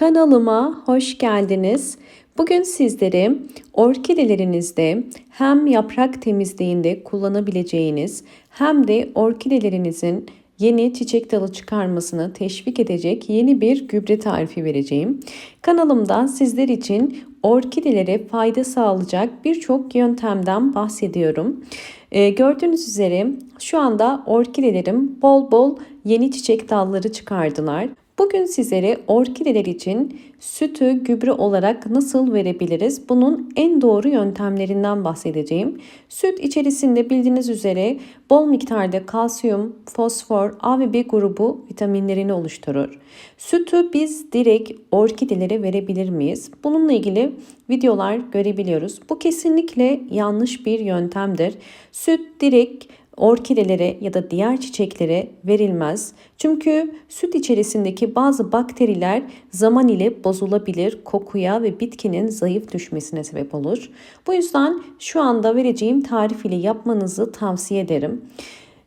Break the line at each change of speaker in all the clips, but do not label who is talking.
Kanalıma hoş geldiniz. Bugün sizlere orkidelerinizde hem yaprak temizliğinde kullanabileceğiniz hem de orkidelerinizin yeni çiçek dalı çıkarmasını teşvik edecek yeni bir gübre tarifi vereceğim. Kanalımda sizler için orkidelere fayda sağlayacak birçok yöntemden bahsediyorum. Ee, gördüğünüz üzere şu anda orkidelerim bol bol yeni çiçek dalları çıkardılar. Bugün sizlere orkideler için sütü gübre olarak nasıl verebiliriz? Bunun en doğru yöntemlerinden bahsedeceğim. Süt içerisinde bildiğiniz üzere bol miktarda kalsiyum, fosfor, A ve B grubu vitaminlerini oluşturur. Sütü biz direkt orkidelere verebilir miyiz? Bununla ilgili videolar görebiliyoruz. Bu kesinlikle yanlış bir yöntemdir. Süt direkt orkidelere ya da diğer çiçeklere verilmez. Çünkü süt içerisindeki bazı bakteriler zaman ile bozulabilir, kokuya ve bitkinin zayıf düşmesine sebep olur. Bu yüzden şu anda vereceğim tarif ile yapmanızı tavsiye ederim.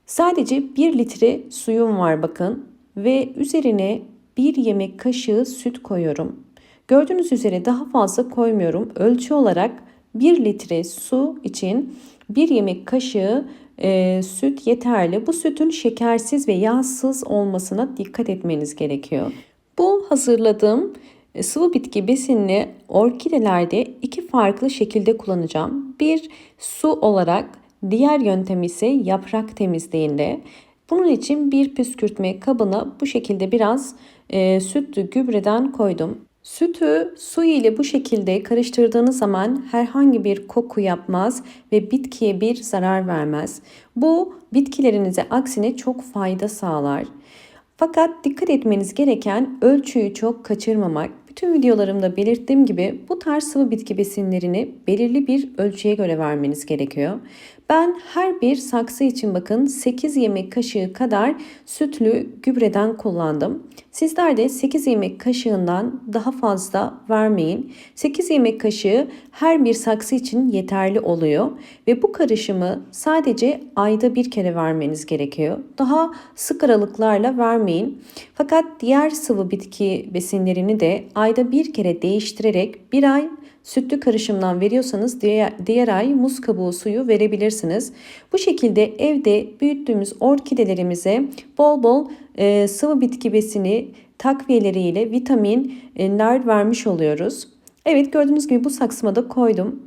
Sadece 1 litre suyum var bakın ve üzerine 1 yemek kaşığı süt koyuyorum. Gördüğünüz üzere daha fazla koymuyorum. Ölçü olarak 1 litre su için 1 yemek kaşığı e, süt yeterli. Bu sütün şekersiz ve yağsız olmasına dikkat etmeniz gerekiyor. Bu hazırladığım e, sıvı bitki besinini orkidelerde iki farklı şekilde kullanacağım. Bir su olarak, diğer yöntem ise yaprak temizliğinde. Bunun için bir püskürtme kabına bu şekilde biraz e, sütlü gübreden koydum. Sütü su ile bu şekilde karıştırdığınız zaman herhangi bir koku yapmaz ve bitkiye bir zarar vermez. Bu bitkilerinize aksine çok fayda sağlar. Fakat dikkat etmeniz gereken ölçüyü çok kaçırmamak. Bütün videolarımda belirttiğim gibi bu tarz sıvı bitki besinlerini belirli bir ölçüye göre vermeniz gerekiyor. Ben her bir saksı için bakın 8 yemek kaşığı kadar sütlü gübreden kullandım. Sizler de 8 yemek kaşığından daha fazla vermeyin. 8 yemek kaşığı her bir saksı için yeterli oluyor ve bu karışımı sadece ayda bir kere vermeniz gerekiyor. Daha sık aralıklarla vermeyin. Fakat diğer sıvı bitki besinlerini de ayda bir kere değiştirerek bir ay sütlü karışımdan veriyorsanız diğer, ay muz kabuğu suyu verebilirsiniz. Bu şekilde evde büyüttüğümüz orkidelerimize bol bol e, sıvı bitki besini takviyeleriyle vitaminler vermiş oluyoruz. Evet gördüğünüz gibi bu saksıma da koydum.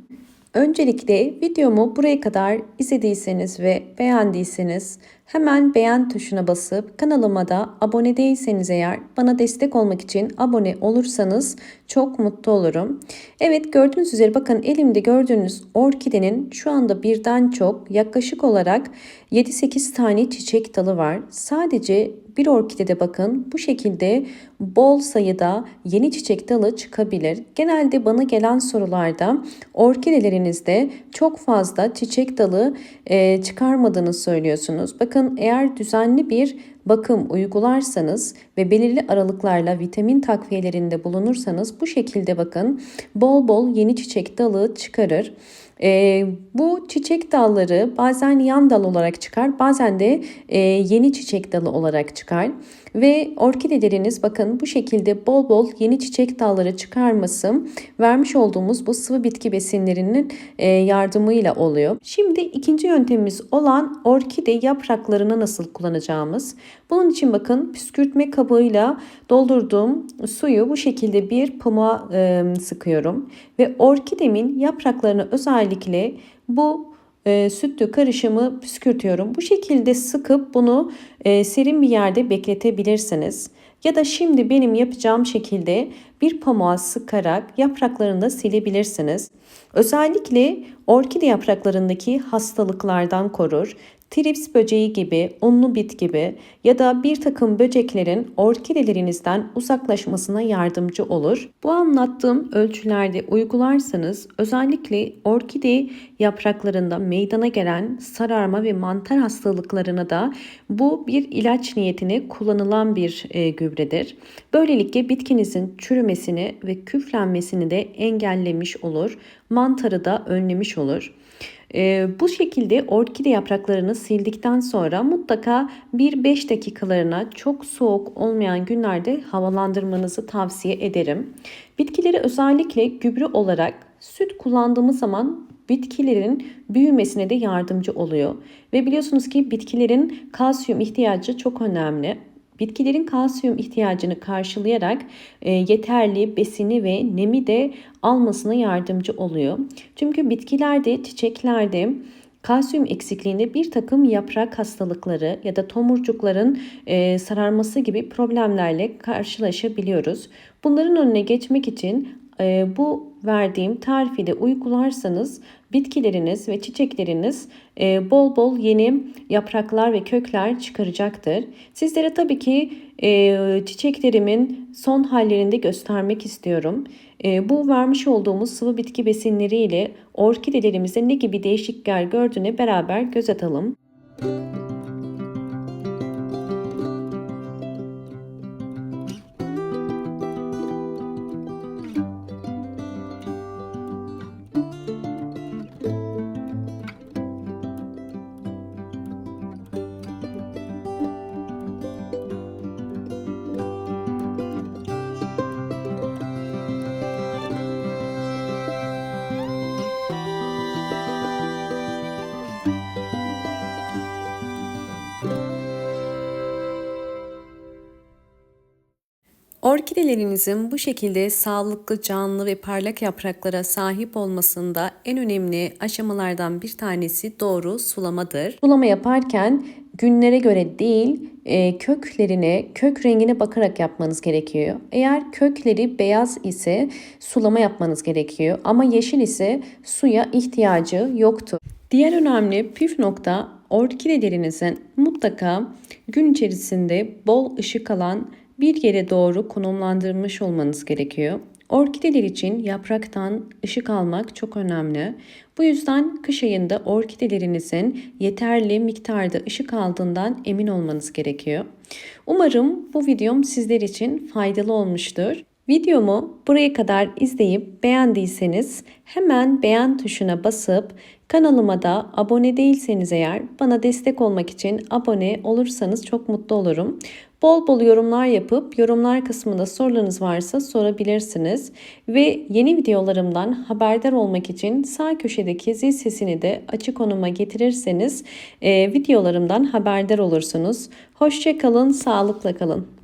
Öncelikle videomu buraya kadar izlediyseniz ve beğendiyseniz hemen beğen tuşuna basıp kanalıma da abone değilseniz eğer bana destek olmak için abone olursanız çok mutlu olurum. Evet gördüğünüz üzere bakın elimde gördüğünüz orkidenin şu anda birden çok yaklaşık olarak 7-8 tane çiçek dalı var. Sadece bir orkidede bakın bu şekilde bol sayıda yeni çiçek dalı çıkabilir. Genelde bana gelen sorularda orkidelerinizde çok fazla çiçek dalı e, çıkarmadığını söylüyorsunuz. Bakın eğer düzenli bir bakım uygularsanız ve belirli aralıklarla vitamin takviyelerinde bulunursanız bu şekilde bakın bol bol yeni çiçek dalı çıkarır. E, bu çiçek dalları bazen yan dal olarak çıkar, bazen de e, yeni çiçek dalı olarak çıkar. Ve orkideleriniz bakın bu şekilde bol bol yeni çiçek dalları çıkarması vermiş olduğumuz bu sıvı bitki besinlerinin e, yardımıyla oluyor. Şimdi ikinci yöntemimiz olan orkide yapraklarını nasıl kullanacağımız. Bunun için bakın püskürtme kabıyla doldurduğum suyu bu şekilde bir pamuğa e, sıkıyorum. Ve orkidemin yapraklarını özellikle bu e, sütlü karışımı püskürtüyorum. Bu şekilde sıkıp bunu e, serin bir yerde bekletebilirsiniz. Ya da şimdi benim yapacağım şekilde bir pamuğa sıkarak yapraklarını da silebilirsiniz. Özellikle orkide yapraklarındaki hastalıklardan korur trips böceği gibi, unlu bit gibi ya da bir takım böceklerin orkidelerinizden uzaklaşmasına yardımcı olur. Bu anlattığım ölçülerde uygularsanız özellikle orkide yapraklarında meydana gelen sararma ve mantar hastalıklarına da bu bir ilaç niyetine kullanılan bir e, gübredir. Böylelikle bitkinizin çürümesini ve küflenmesini de engellemiş olur. Mantarı da önlemiş olur. Ee, bu şekilde orkide yapraklarını sildikten sonra mutlaka 1-5 dakikalarına çok soğuk olmayan günlerde havalandırmanızı tavsiye ederim. Bitkileri özellikle gübre olarak süt kullandığımız zaman bitkilerin büyümesine de yardımcı oluyor. Ve biliyorsunuz ki bitkilerin kalsiyum ihtiyacı çok önemli. Bitkilerin kalsiyum ihtiyacını karşılayarak e, yeterli besini ve nemi de almasına yardımcı oluyor. Çünkü bitkilerde, çiçeklerde kalsiyum eksikliğinde bir takım yaprak hastalıkları ya da tomurcukların e, sararması gibi problemlerle karşılaşabiliyoruz. Bunların önüne geçmek için e, bu verdiğim tarifi de uygularsanız bitkileriniz ve çiçekleriniz e, bol bol yeni yapraklar ve kökler çıkaracaktır. Sizlere tabii ki e, çiçeklerimin son hallerini de göstermek istiyorum. E, bu vermiş olduğumuz sıvı bitki besinleri ile orkidelerimizde ne gibi değişiklikler gördüğüne beraber göz atalım. Orkidelerinizin bu şekilde sağlıklı, canlı ve parlak yapraklara sahip olmasında en önemli aşamalardan bir tanesi doğru sulamadır. Sulama yaparken günlere göre değil, e, köklerine, kök rengine bakarak yapmanız gerekiyor. Eğer kökleri beyaz ise sulama yapmanız gerekiyor ama yeşil ise suya ihtiyacı yoktur. Diğer önemli püf nokta orkidelerinizin mutlaka gün içerisinde bol ışık alan bir yere doğru konumlandırmış olmanız gerekiyor. Orkideler için yapraktan ışık almak çok önemli. Bu yüzden kış ayında orkidelerinizin yeterli miktarda ışık aldığından emin olmanız gerekiyor. Umarım bu videom sizler için faydalı olmuştur. Videomu buraya kadar izleyip beğendiyseniz hemen beğen tuşuna basıp kanalıma da abone değilseniz eğer bana destek olmak için abone olursanız çok mutlu olurum. Bol bol yorumlar yapıp yorumlar kısmında sorularınız varsa sorabilirsiniz. Ve yeni videolarımdan haberdar olmak için sağ köşedeki zil sesini de açık konuma getirirseniz e, videolarımdan haberdar olursunuz. Hoşçakalın, sağlıkla kalın.